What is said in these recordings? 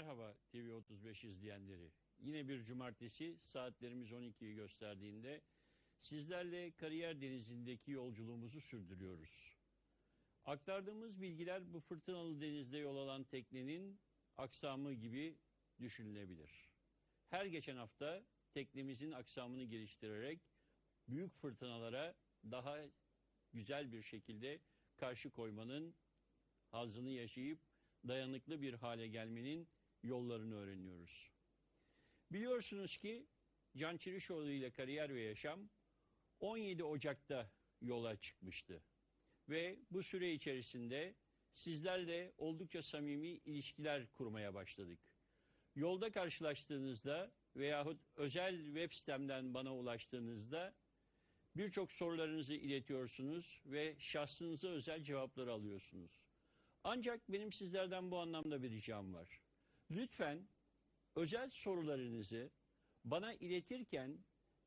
Merhaba TV35 izleyenleri. Yine bir cumartesi saatlerimiz 12'yi gösterdiğinde sizlerle kariyer denizindeki yolculuğumuzu sürdürüyoruz. Aktardığımız bilgiler bu fırtınalı denizde yol alan teknenin aksamı gibi düşünülebilir. Her geçen hafta teknemizin aksamını geliştirerek büyük fırtınalara daha güzel bir şekilde karşı koymanın hazını yaşayıp dayanıklı bir hale gelmenin yollarını öğreniyoruz. Biliyorsunuz ki Can Çirişoğlu ile Kariyer ve Yaşam 17 Ocak'ta yola çıkmıştı. Ve bu süre içerisinde sizlerle oldukça samimi ilişkiler kurmaya başladık. Yolda karşılaştığınızda veyahut özel web sitemden bana ulaştığınızda birçok sorularınızı iletiyorsunuz ve şahsınıza özel cevapları alıyorsunuz. Ancak benim sizlerden bu anlamda bir ricam var. Lütfen özel sorularınızı bana iletirken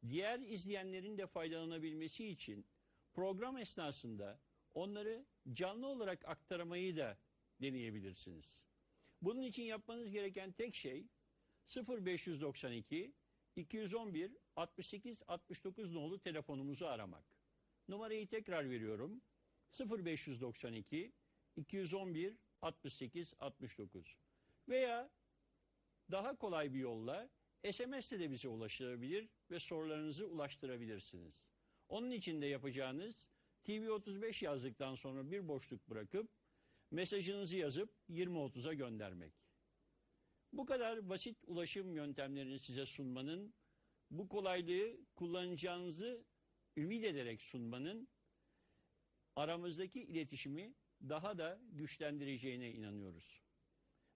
diğer izleyenlerin de faydalanabilmesi için program esnasında onları canlı olarak aktarmayı da deneyebilirsiniz. Bunun için yapmanız gereken tek şey 0592 211 68 69 nolu telefonumuzu aramak. Numarayı tekrar veriyorum. 0592 211 68 69 veya daha kolay bir yolla SMS de bize ulaşabilir ve sorularınızı ulaştırabilirsiniz. Onun için de yapacağınız TV35 yazdıktan sonra bir boşluk bırakıp mesajınızı yazıp 20.30'a göndermek. Bu kadar basit ulaşım yöntemlerini size sunmanın, bu kolaylığı kullanacağınızı ümit ederek sunmanın aramızdaki iletişimi daha da güçlendireceğine inanıyoruz.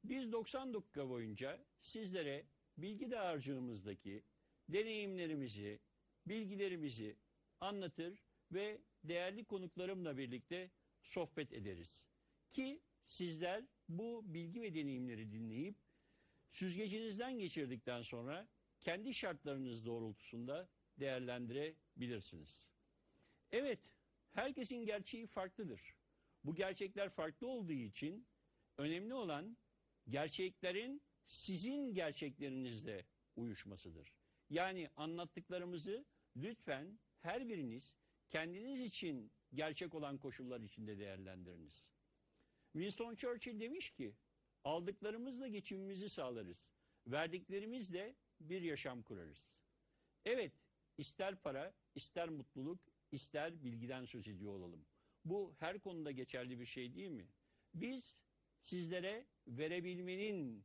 Biz 90 dakika boyunca sizlere bilgi dağarcığımızdaki deneyimlerimizi, bilgilerimizi anlatır ve değerli konuklarımla birlikte sohbet ederiz. Ki sizler bu bilgi ve deneyimleri dinleyip süzgecinizden geçirdikten sonra kendi şartlarınız doğrultusunda değerlendirebilirsiniz. Evet, herkesin gerçeği farklıdır. Bu gerçekler farklı olduğu için önemli olan gerçeklerin sizin gerçeklerinizle uyuşmasıdır. Yani anlattıklarımızı lütfen her biriniz kendiniz için gerçek olan koşullar içinde değerlendiriniz. Winston Churchill demiş ki aldıklarımızla geçimimizi sağlarız. Verdiklerimizle bir yaşam kurarız. Evet ister para ister mutluluk ister bilgiden söz ediyor olalım. Bu her konuda geçerli bir şey değil mi? Biz sizlere verebilmenin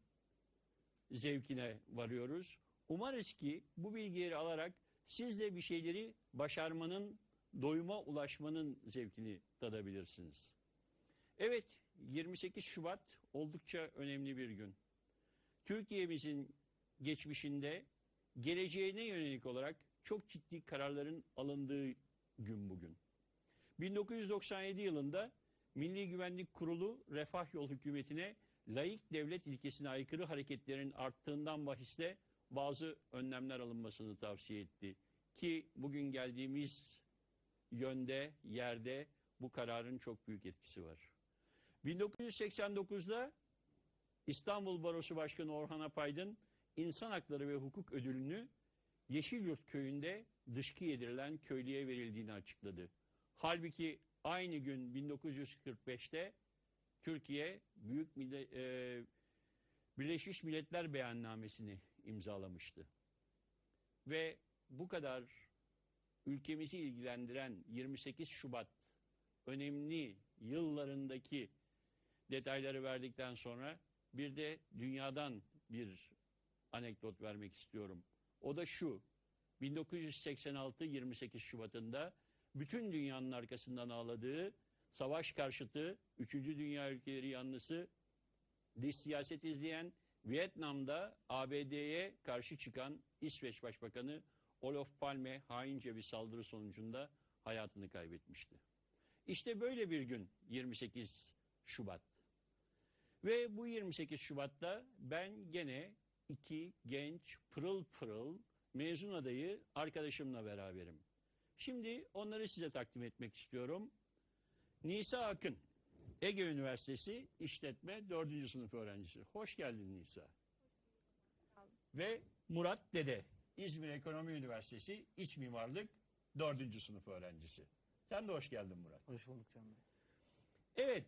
zevkine varıyoruz. Umarız ki bu bilgileri alarak siz de bir şeyleri başarmanın, doyuma ulaşmanın zevkini tadabilirsiniz. Evet 28 Şubat oldukça önemli bir gün. Türkiye'mizin geçmişinde geleceğine yönelik olarak çok ciddi kararların alındığı gün bugün. 1997 yılında Milli Güvenlik Kurulu Refah Yol Hükümeti'ne layık devlet ilkesine aykırı hareketlerin arttığından bahisle bazı önlemler alınmasını tavsiye etti. Ki bugün geldiğimiz yönde, yerde bu kararın çok büyük etkisi var. 1989'da İstanbul Barosu Başkanı Orhan Apaydın İnsan Hakları ve Hukuk Ödülünü Yeşilyurt köyünde dışkı yedirilen köylüye verildiğini açıkladı. Halbuki aynı gün 1945'te Türkiye Büyük Millet, e, Birleşmiş Milletler Beyannamesini imzalamıştı. Ve bu kadar ülkemizi ilgilendiren 28 Şubat önemli yıllarındaki detayları verdikten sonra bir de dünyadan bir anekdot vermek istiyorum. O da şu. 1986 28 Şubat'ında bütün dünyanın arkasından ağladığı savaş karşıtı 3. Dünya ülkeleri yanlısı dış siyaset izleyen Vietnam'da ABD'ye karşı çıkan İsveç Başbakanı Olof Palme haince bir saldırı sonucunda hayatını kaybetmişti. İşte böyle bir gün 28 Şubat. Ve bu 28 Şubat'ta ben gene iki genç pırıl pırıl mezun adayı arkadaşımla beraberim. Şimdi onları size takdim etmek istiyorum. Nisa Akın, Ege Üniversitesi İşletme 4. sınıf öğrencisi. Hoş geldin Nisa. ve Murat Dede, İzmir Ekonomi Üniversitesi İç Mimarlık 4. sınıf öğrencisi. Sen de hoş geldin Murat. Hoş bulduk Can Bey. Evet,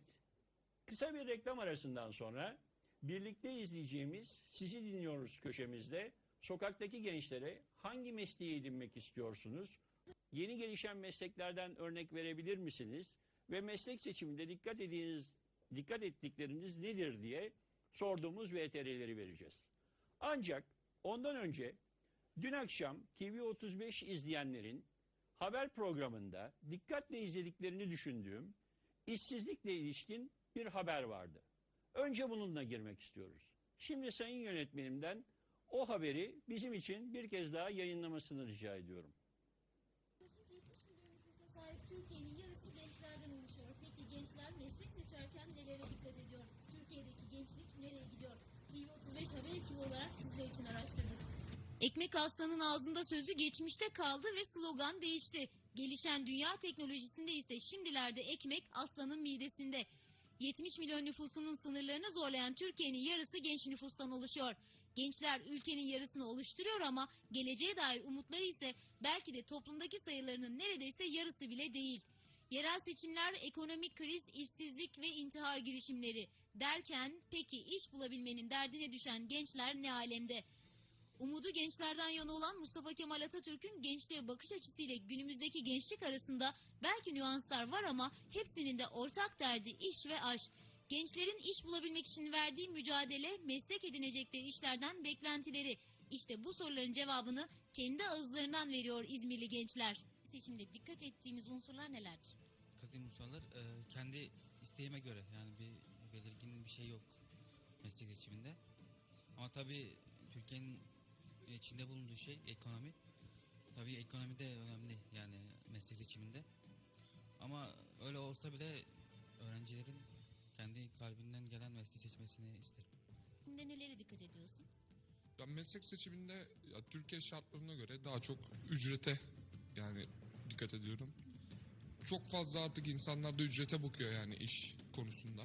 kısa bir reklam arasından sonra birlikte izleyeceğimiz Sizi Dinliyoruz köşemizde sokaktaki gençlere hangi mesleği edinmek istiyorsunuz? Yeni gelişen mesleklerden örnek verebilir misiniz? Ve meslek seçiminde dikkat ettiğiniz, dikkat ettikleriniz nedir diye sorduğumuz VTR'leri vereceğiz. Ancak ondan önce dün akşam TV35 izleyenlerin haber programında dikkatle izlediklerini düşündüğüm işsizlikle ilişkin bir haber vardı. Önce bununla girmek istiyoruz. Şimdi sayın yönetmenimden o haberi bizim için bir kez daha yayınlamasını rica ediyorum. Yaklaşık 70 milyon nüfusa sahip Türkiye'nin. Peki gençler meslek seçerken nelere dikkat ediyor? Türkiye'deki gençlik nereye gidiyor? TV35 Haber ekibi olarak sizler için araştırdık. Ekmek aslanın ağzında sözü geçmişte kaldı ve slogan değişti. Gelişen dünya teknolojisinde ise şimdilerde ekmek aslanın midesinde. 70 milyon nüfusunun sınırlarını zorlayan Türkiye'nin yarısı genç nüfustan oluşuyor. Gençler ülkenin yarısını oluşturuyor ama geleceğe dair umutları ise belki de toplumdaki sayılarının neredeyse yarısı bile değil. Yerel seçimler, ekonomik kriz, işsizlik ve intihar girişimleri derken peki iş bulabilmenin derdine düşen gençler ne alemde? Umudu gençlerden yana olan Mustafa Kemal Atatürk'ün gençliğe bakış açısıyla günümüzdeki gençlik arasında belki nüanslar var ama hepsinin de ortak derdi iş ve aş. Gençlerin iş bulabilmek için verdiği mücadele, meslek edinecekleri işlerden beklentileri. İşte bu soruların cevabını kendi ağızlarından veriyor İzmirli gençler. Seçimde dikkat ettiğiniz unsurlar nelerdir? Kadim Musalar e, kendi isteğime göre yani bir belirgin bir şey yok meslek seçiminde. Ama tabii Türkiye'nin içinde bulunduğu şey ekonomi. Tabii ekonomi de önemli yani meslek seçiminde. Ama öyle olsa bile öğrencilerin kendi kalbinden gelen mesleği seçmesini isterim. Şimdi nelere dikkat ediyorsun? Ya meslek seçiminde ya Türkiye şartlarına göre daha çok ücrete yani dikkat ediyorum. Çok fazla artık insanlar da ücrete bakıyor yani iş konusunda.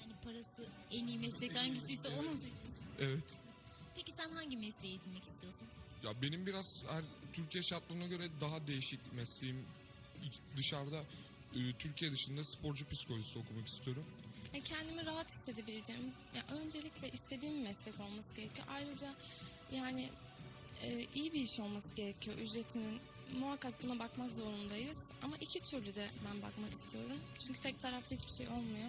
Yani parası en iyi meslek hangisiyse onu mu seçiyorsun? Evet. Peki sen hangi mesleği edinmek istiyorsun? Ya benim biraz her, Türkiye şartlarına göre daha değişik mesleğim. Dışarıda e, Türkiye dışında sporcu psikolojisi okumak istiyorum. Ya kendimi rahat hissedebileceğim. Ya öncelikle istediğim meslek olması gerekiyor. Ayrıca yani e, iyi bir iş olması gerekiyor. Ücretinin muhakkak buna bakmak zorundayız. Ama iki türlü de ben bakmak istiyorum. Çünkü tek taraflı hiçbir şey olmuyor.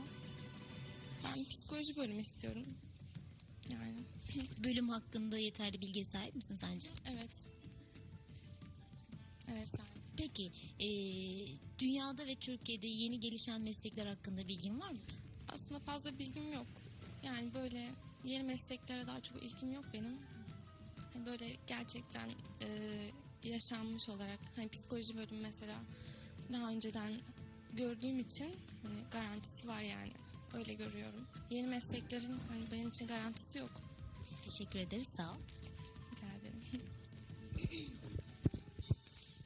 Ben psikoloji bölümü istiyorum. Yani Bölüm hakkında yeterli bilgiye sahip misin sence? evet. Evet sen. Peki eee, dünyada ve Türkiye'de yeni gelişen meslekler hakkında bilgin var mı? Aslında fazla bilgim yok. Yani böyle yeni mesleklere daha çok ilgim yok benim. Hani böyle gerçekten e, yaşanmış olarak hani psikoloji bölümü mesela daha önceden gördüğüm için hani garantisi var yani. Öyle görüyorum. Yeni mesleklerin hani benim için garantisi yok. Teşekkür ederiz sağ ol. Rica ederim.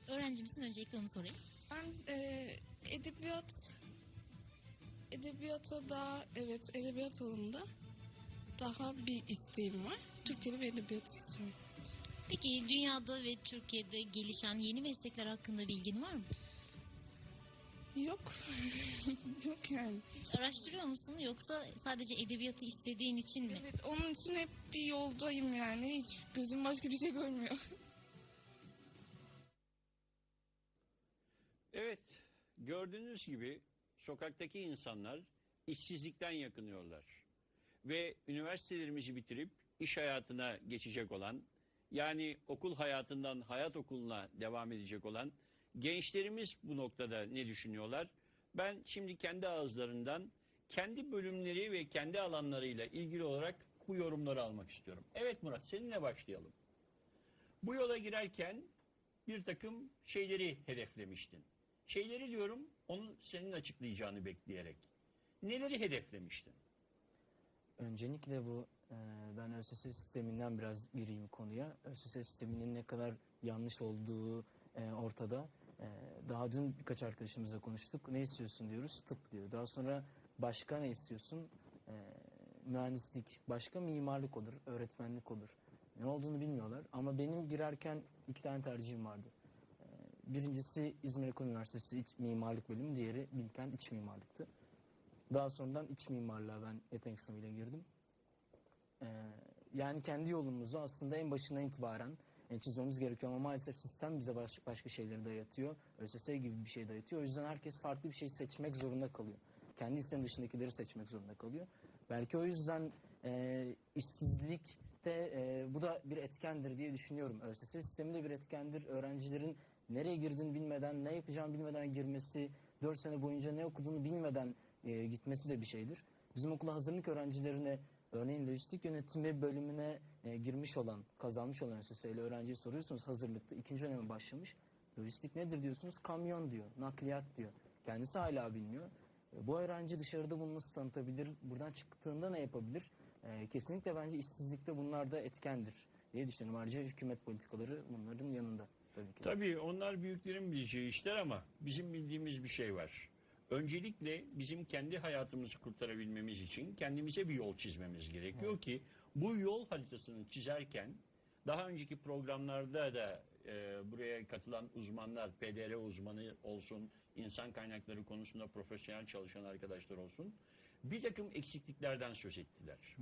Öğrenci misin öncelikle onu sorayım. Ben e, edebiyat edebiyata daha evet edebiyat alanında daha bir isteğim var. Türk dili ve edebiyat istiyorum. Peki dünyada ve Türkiye'de gelişen yeni meslekler hakkında bilgin var mı? Yok. Yok yani. Hiç araştırıyor musun yoksa sadece edebiyatı istediğin için mi? Evet onun için hep bir yoldayım yani. Hiç gözüm başka bir şey görmüyor. Evet, gördüğünüz gibi sokaktaki insanlar işsizlikten yakınıyorlar. Ve üniversitelerimizi bitirip iş hayatına geçecek olan, yani okul hayatından hayat okuluna devam edecek olan gençlerimiz bu noktada ne düşünüyorlar? Ben şimdi kendi ağızlarından kendi bölümleri ve kendi alanlarıyla ilgili olarak bu yorumları almak istiyorum. Evet Murat, seninle başlayalım. Bu yola girerken bir takım şeyleri hedeflemiştin. Şeyleri diyorum onu senin açıklayacağını bekleyerek. Neleri hedeflemiştin? Öncelikle bu ben ÖSS sisteminden biraz gireyim konuya. ÖSS sisteminin ne kadar yanlış olduğu e, ortada. E, daha dün birkaç arkadaşımızla konuştuk. Ne istiyorsun diyoruz. Tıp diyor. Daha sonra başka ne istiyorsun? E, mühendislik, başka mimarlık olur, öğretmenlik olur. Ne olduğunu bilmiyorlar ama benim girerken iki tane tercihim vardı. Ee, Birincisi İzmir Ekonomi Üniversitesi İç Mimarlık Bölümü, diğeri Bilkent İç Mimarlıktı. Daha sonradan iç mimarlığa ben yetenek sınavıyla girdim. Yani kendi yolumuzu aslında en başından itibaren e, çizmemiz gerekiyor ama maalesef sistem bize baş- başka şeyleri dayatıyor. ÖSS gibi bir şey dayatıyor. O yüzden herkes farklı bir şey seçmek zorunda kalıyor. Kendi isteğinin dışındakileri seçmek zorunda kalıyor. Belki o yüzden e, işsizlikte e, bu da bir etkendir diye düşünüyorum. ÖSS sistemi de bir etkendir. Öğrencilerin nereye girdiğini bilmeden, ne yapacağını bilmeden girmesi, 4 sene boyunca ne okuduğunu bilmeden e, gitmesi de bir şeydir. Bizim okula hazırlık öğrencilerine örneğin lojistik yönetimi bölümüne e, girmiş olan, kazanmış olan ÖSS'li öğrenciye soruyorsunuz hazırlıkta ikinci döneme başlamış. Lojistik nedir diyorsunuz? Kamyon diyor, nakliyat diyor. Kendisi hala bilmiyor. E, bu öğrenci dışarıda bunu nasıl tanıtabilir? Buradan çıktığında ne yapabilir? E, kesinlikle bence işsizlikte bunlar da etkendir diye düşünüyorum. Ayrıca hükümet politikaları bunların yanında tabii ki. Tabii onlar büyüklerin bileceği işler ama bizim bildiğimiz bir şey var. Öncelikle bizim kendi hayatımızı kurtarabilmemiz için kendimize bir yol çizmemiz gerekiyor ki bu yol haritasını çizerken daha önceki programlarda da e, buraya katılan uzmanlar, PDR uzmanı olsun, insan kaynakları konusunda profesyonel çalışan arkadaşlar olsun, bir takım eksikliklerden söz ettiler.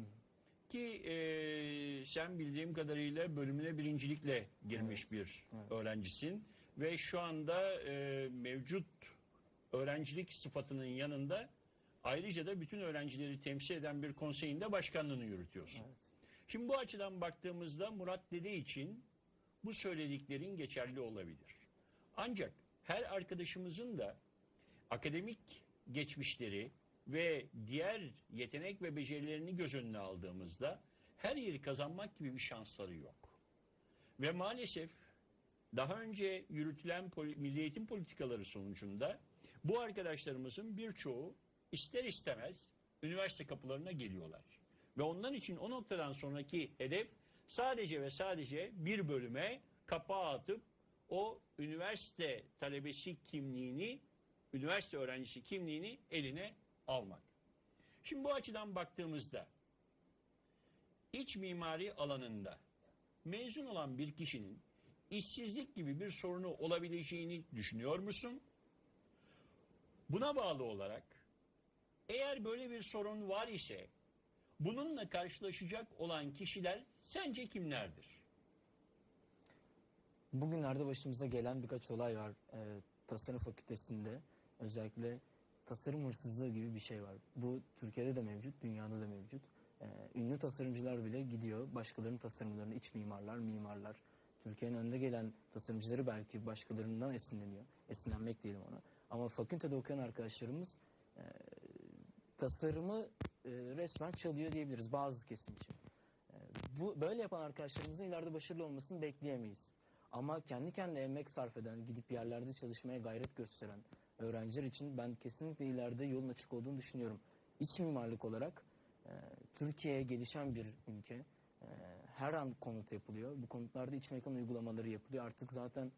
Ki e, sen bildiğim kadarıyla bölümüne birincilikle girmiş bir öğrencisin ve şu anda e, mevcut öğrencilik sıfatının yanında ayrıca da bütün öğrencileri temsil eden bir konseyin de başkanlığını yürütüyorsun. Şimdi bu açıdan baktığımızda Murat Dede için bu söylediklerin geçerli olabilir. Ancak her arkadaşımızın da akademik geçmişleri ve diğer yetenek ve becerilerini göz önüne aldığımızda her yeri kazanmak gibi bir şansları yok. Ve maalesef daha önce yürütülen milli eğitim politikaları sonucunda bu arkadaşlarımızın birçoğu ister istemez üniversite kapılarına geliyorlar. Ve onların için o noktadan sonraki hedef sadece ve sadece bir bölüme kapağı atıp o üniversite talebesi kimliğini, üniversite öğrencisi kimliğini eline almak. Şimdi bu açıdan baktığımızda iç mimari alanında mezun olan bir kişinin işsizlik gibi bir sorunu olabileceğini düşünüyor musun? Buna bağlı olarak eğer böyle bir sorun var ise bununla karşılaşacak olan kişiler sence kimlerdir? Bugünlerde başımıza gelen birkaç olay var. Ee, tasarım fakültesinde özellikle tasarım hırsızlığı gibi bir şey var. Bu Türkiye'de de mevcut, dünyada da mevcut. Ee, ünlü tasarımcılar bile gidiyor başkalarının tasarımlarını, iç mimarlar, mimarlar. Türkiye'nin önde gelen tasarımcıları belki başkalarından esinleniyor. Esinlenmek diyelim ona. Ama fakültede okuyan arkadaşlarımız e, tasarımı e, resmen çalıyor diyebiliriz bazı kesim için. E, bu böyle yapan arkadaşlarımızın ileride başarılı olmasını bekleyemeyiz. Ama kendi kendine emek sarf eden, gidip yerlerde çalışmaya gayret gösteren öğrenciler için ben kesinlikle ileride yolun açık olduğunu düşünüyorum. İç mimarlık olarak e, Türkiye gelişen bir ülke. E, her an konut yapılıyor. Bu konutlarda iç mekan uygulamaları yapılıyor. Artık zaten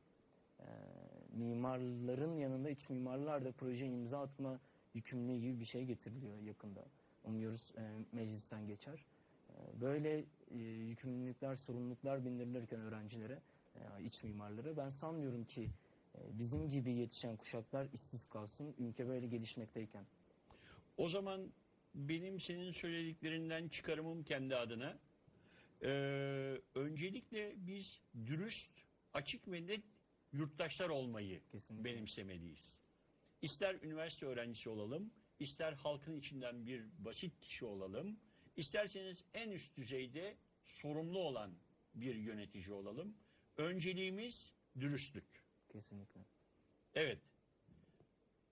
mimarların yanında iç mimarlar da proje imza atma yükümlülüğü gibi bir şey getiriliyor yakında. Umuyoruz e, meclisten geçer. E, böyle e, yükümlülükler, sorumluluklar bindirilirken öğrencilere, e, iç mimarlara ben sanmıyorum ki e, bizim gibi yetişen kuşaklar işsiz kalsın ülke böyle gelişmekteyken. O zaman benim senin söylediklerinden çıkarımım kendi adına. Ee, öncelikle biz dürüst, açık ve net yurttaşlar olmayı Kesinlikle. benimsemeliyiz. İster üniversite öğrencisi olalım, ister halkın içinden bir basit kişi olalım, isterseniz en üst düzeyde sorumlu olan bir yönetici olalım. Önceliğimiz dürüstlük. Kesinlikle. Evet.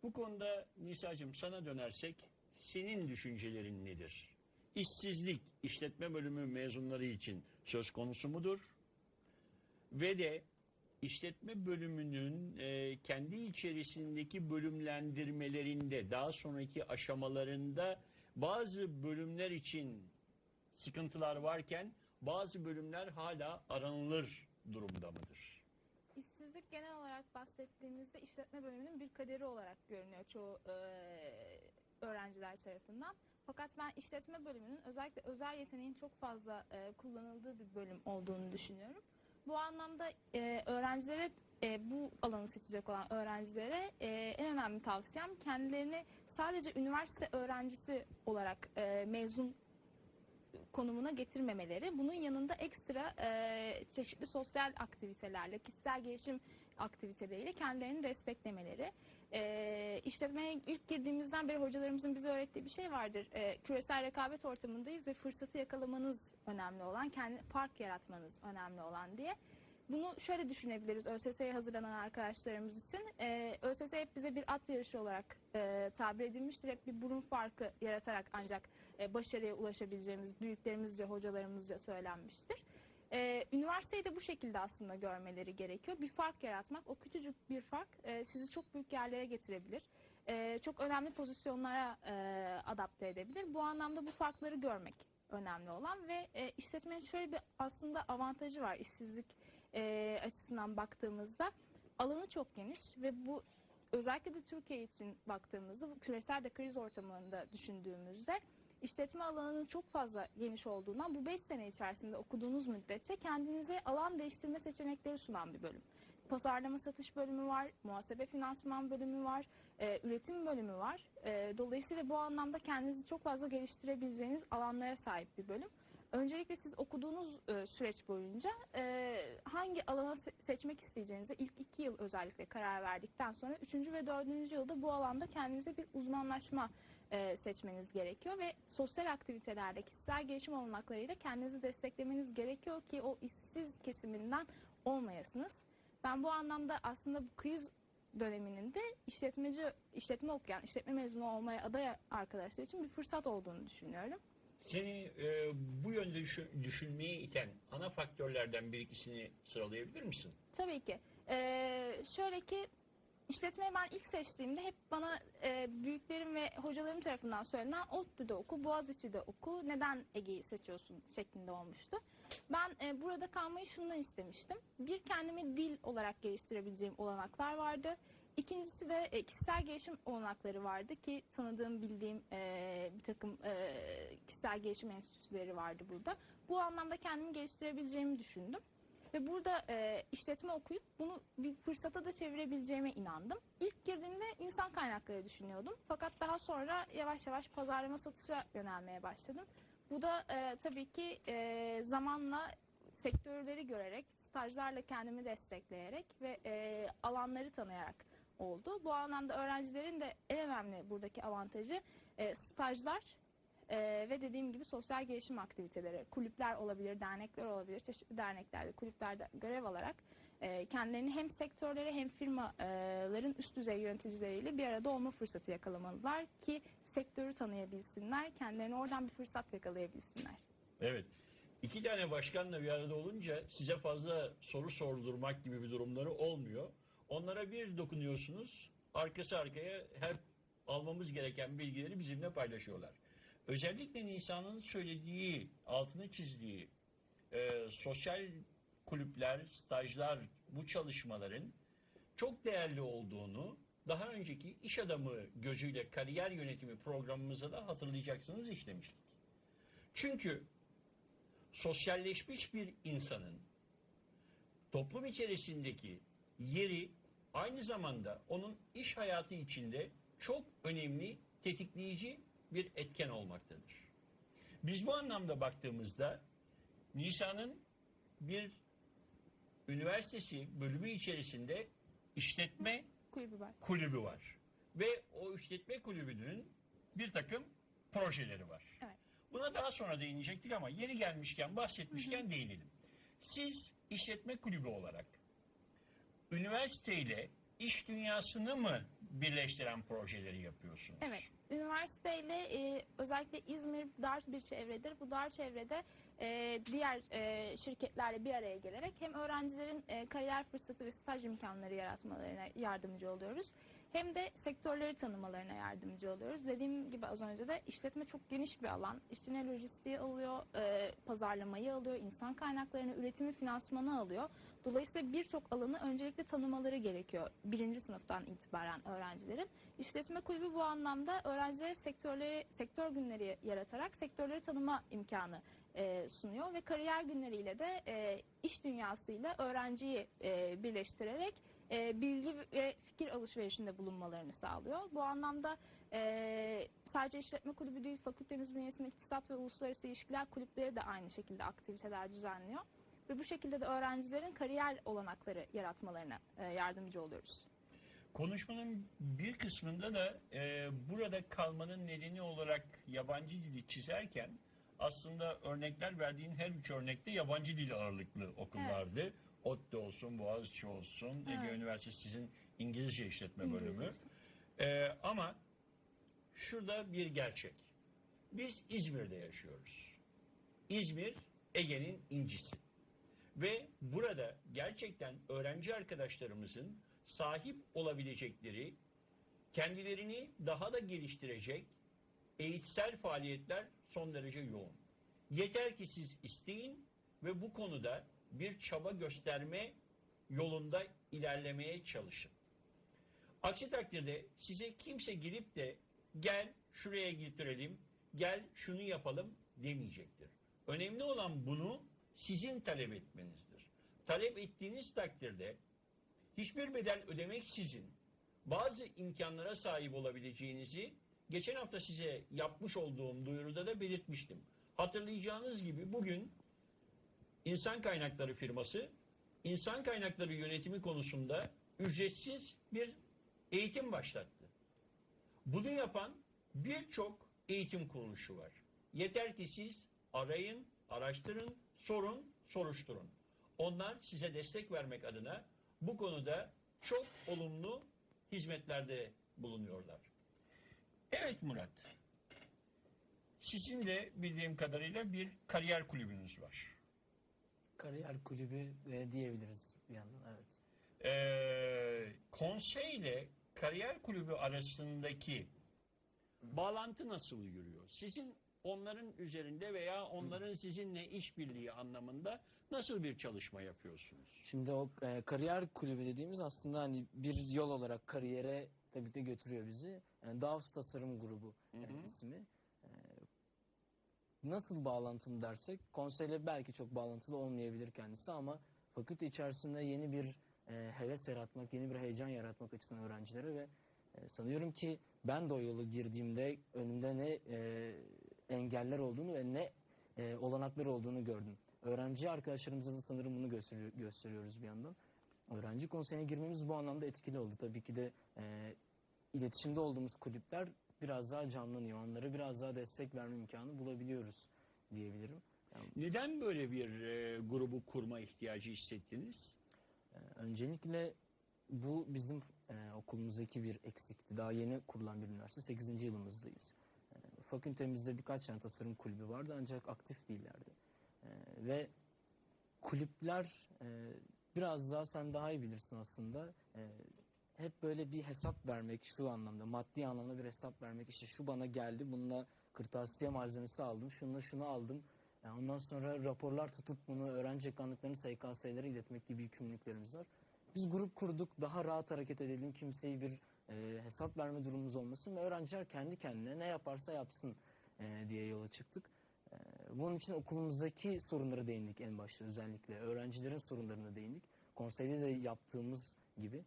Bu konuda Nisa'cığım sana dönersek senin düşüncelerin nedir? İşsizlik işletme bölümü mezunları için söz konusu mudur? Ve de işletme bölümünün e, kendi içerisindeki bölümlendirmelerinde daha sonraki aşamalarında bazı bölümler için sıkıntılar varken bazı bölümler hala aranılır durumda mıdır? İşsizlik genel olarak bahsettiğimizde işletme bölümünün bir kaderi olarak görünüyor çoğu e, öğrenciler tarafından. Fakat ben işletme bölümünün özellikle özel yeteneğin çok fazla e, kullanıldığı bir bölüm olduğunu düşünüyorum. Bu anlamda e, öğrencilere e, bu alanı seçecek olan öğrencilere e, en önemli tavsiyem kendilerini sadece üniversite öğrencisi olarak e, mezun konumuna getirmemeleri. Bunun yanında ekstra e, çeşitli sosyal aktivitelerle, kişisel gelişim aktiviteleriyle kendilerini desteklemeleri. E, işletmeye ilk girdiğimizden beri hocalarımızın bize öğrettiği bir şey vardır. E, küresel rekabet ortamındayız ve fırsatı yakalamanız önemli olan, kendi fark yaratmanız önemli olan diye. Bunu şöyle düşünebiliriz ÖSS'ye hazırlanan arkadaşlarımız için. Ee, ÖSS hep bize bir at yarışı olarak e, tabir edilmiştir. Hep bir burun farkı yaratarak ancak e, başarıya ulaşabileceğimiz büyüklerimizce, hocalarımızca söylenmiştir. Ee, üniversiteyi de bu şekilde aslında görmeleri gerekiyor. Bir fark yaratmak, o küçücük bir fark e, sizi çok büyük yerlere getirebilir. E, çok önemli pozisyonlara e, adapte edebilir. Bu anlamda bu farkları görmek önemli olan ve e, işletmenin şöyle bir aslında avantajı var işsizlik e, açısından baktığımızda alanı çok geniş ve bu özellikle de Türkiye için baktığımızda bu küresel de kriz ortamında düşündüğümüzde işletme alanının çok fazla geniş olduğundan bu 5 sene içerisinde okuduğunuz müddetçe kendinize alan değiştirme seçenekleri sunan bir bölüm. Pazarlama satış bölümü var, muhasebe finansman bölümü var, e, üretim bölümü var. E, dolayısıyla bu anlamda kendinizi çok fazla geliştirebileceğiniz alanlara sahip bir bölüm. Öncelikle siz okuduğunuz e, süreç boyunca e, hangi alana se- seçmek isteyeceğinize ilk iki yıl özellikle karar verdikten sonra üçüncü ve dördüncü yılda bu alanda kendinize bir uzmanlaşma e, seçmeniz gerekiyor ve sosyal aktivitelerde kişisel gelişim olanaklarıyla kendinizi desteklemeniz gerekiyor ki o işsiz kesiminden olmayasınız. Ben bu anlamda aslında bu kriz döneminin de işletmeci işletme okuyan, işletme mezunu olmaya aday arkadaşlar için bir fırsat olduğunu düşünüyorum. Seni e, bu yönde düşün- düşünmeye iten ana faktörlerden bir ikisini sıralayabilir misin? Tabii ki. Ee, şöyle ki işletmeyi ben ilk seçtiğimde hep bana e, büyüklerim ve hocalarım tarafından söylenen ODTÜ'de oku, Boğaziçi'de oku, neden Ege'yi seçiyorsun şeklinde olmuştu. Ben e, burada kalmayı şundan istemiştim. Bir kendimi dil olarak geliştirebileceğim olanaklar vardı. İkincisi de e, kişisel gelişim olanakları vardı ki tanıdığım, bildiğim e, bir takım e, kişisel gelişim enstitüleri vardı burada. Bu anlamda kendimi geliştirebileceğimi düşündüm. Ve burada e, işletme okuyup bunu bir fırsata da çevirebileceğime inandım. İlk girdiğimde insan kaynakları düşünüyordum. Fakat daha sonra yavaş yavaş pazarlama satışa yönelmeye başladım. Bu da e, tabii ki e, zamanla sektörleri görerek, stajlarla kendimi destekleyerek ve e, alanları tanıyarak oldu. Bu anlamda öğrencilerin de en önemli buradaki avantajı e, stajlar ee, ve dediğim gibi sosyal gelişim aktiviteleri, kulüpler olabilir, dernekler olabilir, çeşitli derneklerde, kulüplerde görev alarak e, kendilerini hem sektörleri hem firmaların üst düzey yöneticileriyle bir arada olma fırsatı yakalamalılar ki sektörü tanıyabilsinler, kendilerine oradan bir fırsat yakalayabilsinler. Evet. İki tane başkanla bir arada olunca size fazla soru sordurmak gibi bir durumları olmuyor. Onlara bir dokunuyorsunuz, arkası arkaya hep almamız gereken bilgileri bizimle paylaşıyorlar. Özellikle Nisan'ın söylediği, altını çizdiği e, sosyal kulüpler, stajlar, bu çalışmaların çok değerli olduğunu daha önceki iş adamı gözüyle kariyer yönetimi programımızda da hatırlayacaksınız işlemiştik. Çünkü sosyalleşmiş bir insanın toplum içerisindeki yeri aynı zamanda onun iş hayatı içinde çok önemli tetikleyici bir etken olmaktadır. Biz bu anlamda baktığımızda Nisan'ın bir üniversitesi bölümü içerisinde işletme Kulübü var. kulübü var. Ve o işletme kulübünün bir takım projeleri var. Evet. Buna daha sonra değinecektik ama yeri gelmişken bahsetmişken değinelim. Siz işletme kulübü olarak üniversiteyle iş dünyasını mı birleştiren projeleri yapıyorsunuz? Evet, üniversiteyle e, özellikle İzmir dar bir çevredir. Bu dar çevrede e, diğer e, şirketlerle bir araya gelerek hem öğrencilerin e, kariyer fırsatı ve staj imkanları yaratmalarına yardımcı oluyoruz. Hem de sektörleri tanımalarına yardımcı oluyoruz. Dediğim gibi az önce de işletme çok geniş bir alan. İşte lojistiği alıyor, e, pazarlamayı alıyor, insan kaynaklarını, üretimi, finansmanı alıyor. Dolayısıyla birçok alanı öncelikle tanımaları gerekiyor birinci sınıftan itibaren öğrencilerin. İşletme kulübü bu anlamda öğrencilere sektörleri, sektör günleri yaratarak sektörleri tanıma imkanı e, sunuyor ve kariyer günleriyle de e, iş dünyasıyla öğrenciyi e, birleştirerek e, bilgi ve fikir alışverişinde bulunmalarını sağlıyor. Bu anlamda e, sadece işletme kulübü değil, fakültemiz bünyesinde iktisat ve uluslararası ilişkiler kulüpleri de aynı şekilde aktiviteler düzenliyor. Ve bu şekilde de öğrencilerin kariyer olanakları yaratmalarına e, yardımcı oluyoruz. Konuşmanın bir kısmında da e, burada kalmanın nedeni olarak yabancı dili çizerken aslında örnekler verdiğin her üç örnekte yabancı dil ağırlıklı okullardı. ODTÜ olsun, Boğaziçi olsun, Ege Evet. Üniversitesi sizin İngilizce işletme İngilizce bölümü. E, ama şurada bir gerçek. Biz İzmir'de yaşıyoruz. İzmir Ege'nin incisi. Ve burada gerçekten öğrenci arkadaşlarımızın sahip olabilecekleri, kendilerini daha da geliştirecek eğitsel faaliyetler son derece yoğun. Yeter ki siz isteyin ve bu konuda bir çaba gösterme yolunda ilerlemeye çalışın. Aksi takdirde size kimse gelip de gel şuraya getirelim, gel şunu yapalım demeyecektir. Önemli olan bunu sizin talep etmenizdir. Talep ettiğiniz takdirde hiçbir bedel ödemeksizin bazı imkanlara sahip olabileceğinizi geçen hafta size yapmış olduğum duyuruda da belirtmiştim. Hatırlayacağınız gibi bugün insan kaynakları firması insan kaynakları yönetimi konusunda ücretsiz bir eğitim başlattı. Bunu yapan birçok eğitim kuruluşu var. Yeter ki siz arayın, araştırın, sorun, soruşturun. Onlar size destek vermek adına bu konuda çok olumlu hizmetlerde bulunuyorlar. Evet Murat. Sizin de bildiğim kadarıyla bir kariyer kulübünüz var. Kariyer kulübü e, diyebiliriz bir yandan evet. Ee, konseyle kariyer kulübü arasındaki bağlantı nasıl yürüyor? Sizin onların üzerinde veya onların sizinle işbirliği anlamında nasıl bir çalışma yapıyorsunuz? Şimdi o e, kariyer kulübü dediğimiz aslında hani bir yol olarak kariyere tabii ki de götürüyor bizi. Yani Davos Tasarım Grubu e, ismi. E, nasıl bağlantılı dersek konseyle belki çok bağlantılı olmayabilir kendisi ama fakülte içerisinde yeni bir e, heves yaratmak, yeni bir heyecan yaratmak açısından öğrencilere ve e, sanıyorum ki ben de o yolu girdiğimde önümde ne e, engeller olduğunu ve ne e, olanaklar olduğunu gördüm. Öğrenci arkadaşlarımıza da sanırım bunu gösteriyor, gösteriyoruz bir yandan. Öğrenci konseyine girmemiz bu anlamda etkili oldu. Tabii ki de e, iletişimde olduğumuz kulüpler biraz daha canlanıyor. Onlara biraz daha destek verme imkanı bulabiliyoruz diyebilirim. Yani, Neden böyle bir e, grubu kurma ihtiyacı hissettiniz? e, öncelikle bu bizim e, okulumuzdaki bir eksikti. Daha yeni kurulan bir üniversite. 8. yılımızdayız. E, fakültemizde birkaç tane tasarım kulübü vardı ancak aktif değillerdi. E, ve kulüpler e, biraz daha sen daha iyi bilirsin aslında. E, hep böyle bir hesap vermek şu anlamda maddi anlamda bir hesap vermek işte şu bana geldi bununla kırtasiye malzemesi aldım şununla şunu aldım Yani ondan sonra raporlar tutup bunu öğrenci kanlıklarını SKS'lere iletmek gibi yükümlülüklerimiz var. Biz grup kurduk daha rahat hareket edelim kimseye bir e, hesap verme durumumuz olmasın ve öğrenciler kendi kendine ne yaparsa yapsın e, diye yola çıktık. E, bunun için okulumuzdaki sorunlara değindik en başta özellikle öğrencilerin sorunlarına değindik. Konseyde de yaptığımız gibi.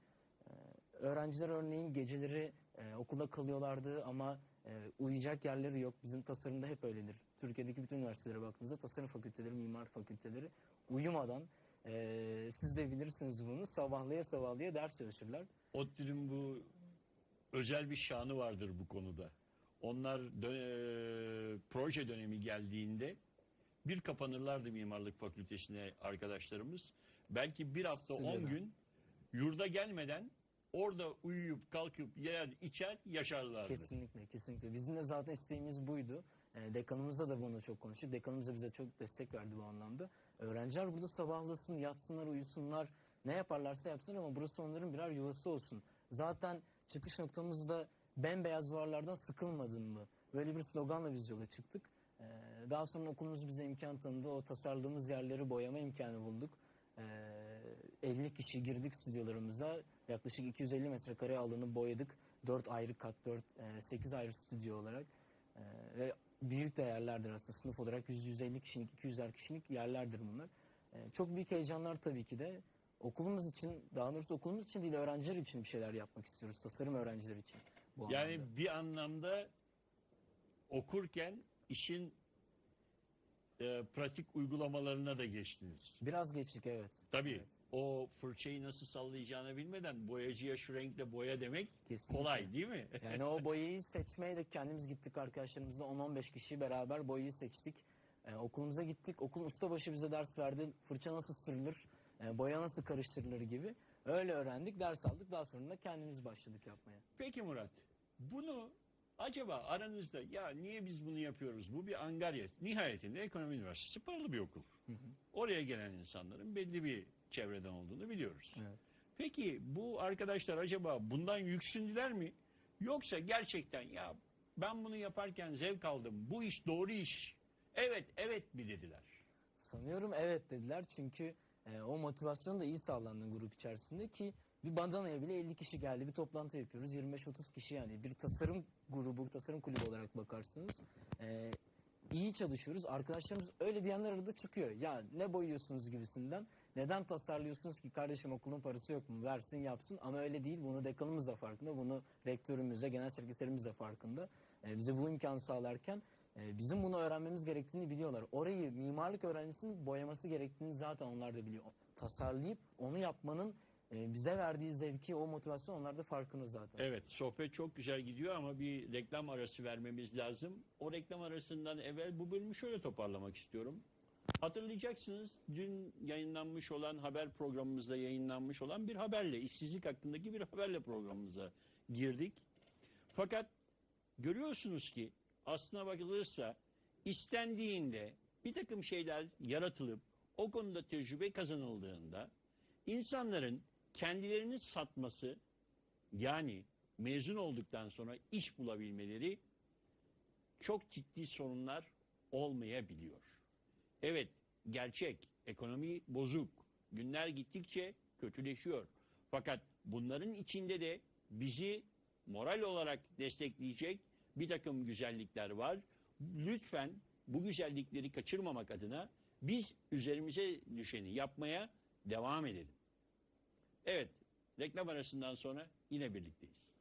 Öğrenciler örneğin geceleri e, okulda kalıyorlardı ama e, uyuyacak yerleri yok. Bizim tasarımda hep öyledir. Türkiye'deki bütün üniversitelere baktığınızda tasarım fakülteleri, mimar fakülteleri uyumadan e, siz de bilirsiniz bunu sabahlaya sabahlaya ders çalışırlar. ODTÜ'nün bu özel bir şanı vardır bu konuda. Onlar dö- e, proje dönemi geldiğinde bir kapanırlardı mimarlık fakültesine arkadaşlarımız. Belki bir hafta on Stüdyoda. gün yurda gelmeden orada uyuyup kalkıp yer içer yaşarlardı. Kesinlikle kesinlikle. Bizim de zaten isteğimiz buydu. E, dekanımıza da bunu çok konuştuk. Dekanımız da bize çok destek verdi bu anlamda. Öğrenciler burada sabahlasın, yatsınlar, uyusunlar. Ne yaparlarsa yapsın ama burası onların birer yuvası olsun. Zaten çıkış noktamızda bembeyaz duvarlardan sıkılmadın mı? Böyle bir sloganla biz yola çıktık. Ee, daha sonra okulumuz bize imkan tanıdı. O tasarladığımız yerleri boyama imkanı bulduk. Ee, 50 kişi girdik stüdyolarımıza. Yaklaşık 250 metrekare alanı boyadık. 4 ayrı kat, 4, 8 ayrı stüdyo olarak. Ee, ve büyük de yerlerdir aslında. Sınıf olarak 100-150 kişilik, 200'er kişilik yerlerdir bunlar. Ee, çok büyük heyecanlar tabii ki de. Okulumuz için, daha doğrusu okulumuz için değil, öğrenciler için bir şeyler yapmak istiyoruz. Tasarım öğrenciler için. Bu Yani anlamda. bir anlamda okurken işin e, pratik uygulamalarına da geçtiniz. Biraz geçtik evet. Tabii Evet, o fırçayı nasıl sallayacağını bilmeden boyacıya şu renkle boya demek kesinlikle. kolay değil mi? Yani o boyayı seçmeye de kendimiz gittik arkadaşlarımızla 10-15 kişi beraber boyayı seçtik. Ee, okulumuza gittik. Okulun ustabaşı bize ders verdi. Fırça nasıl sürülür, e, boya nasıl karıştırılır gibi. Öyle öğrendik, ders aldık. Daha sonra da kendimiz başladık yapmaya. Peki Murat, bunu acaba aranızda ya niye biz bunu yapıyoruz? Bu bir angarya. Nihayetinde Ekonomi Üniversitesi paralı bir okul. Oraya gelen insanların belli bir çevreden olduğunu biliyoruz. Evet. Peki bu arkadaşlar acaba bundan yüksündüler mi? Yoksa gerçekten ya ben bunu yaparken zevk aldım. Bu iş doğru iş. Evet, evet mi dediler? Sanıyorum evet dediler çünkü e, o motivasyon da iyi sağlandı grup içerisinde ki bir bandanaya bile 50 kişi geldi. Bir toplantı yapıyoruz. 25-30 kişi yani bir tasarım grubu, tasarım kulübü olarak bakarsınız. E, iyi çalışıyoruz. Arkadaşlarımız öyle diyenler arada çıkıyor. Ya ne boyuyorsunuz gibisinden. Neden tasarlıyorsunuz ki kardeşim okulun parası yok mu? Versin yapsın ama öyle değil. Bunu dekanımız da farkında. Bunu rektörümüz genel sekreterimiz de farkında. E, bize bu imkanı sağlarken e, bizim bunu öğrenmemiz gerektiğini biliyorlar. Orayı mimarlık öğrencisinin boyaması gerektiğini zaten onlar da biliyor. Tasarlayıp onu yapmanın e, bize verdiği zevki, o motivasyon onlar da farkında zaten. Evet, sohbet çok güzel gidiyor ama bir reklam arası vermemiz lazım. O reklam arasından evvel bu bölümü şöyle toparlamak istiyorum. Hatırlayacaksınız dün yayınlanmış olan haber programımızda yayınlanmış olan bir haberle, işsizlik hakkındaki bir haberle programımıza girdik. Fakat görüyorsunuz ki aslına bakılırsa istendiğinde bir takım şeyler yaratılıp o konuda tecrübe kazanıldığında insanların kendilerini satması yani mezun olduktan sonra iş bulabilmeleri çok ciddi sorunlar olmayabiliyor. Evet, gerçek, ekonomi bozuk. Günler gittikçe kötüleşiyor. Fakat bunların içinde de bizi moral olarak destekleyecek bir takım güzellikler var. Lütfen bu güzellikleri kaçırmamak adına biz üzerimize düşeni yapmaya devam edelim. Evet, reklam arasından sonra yine birlikteyiz.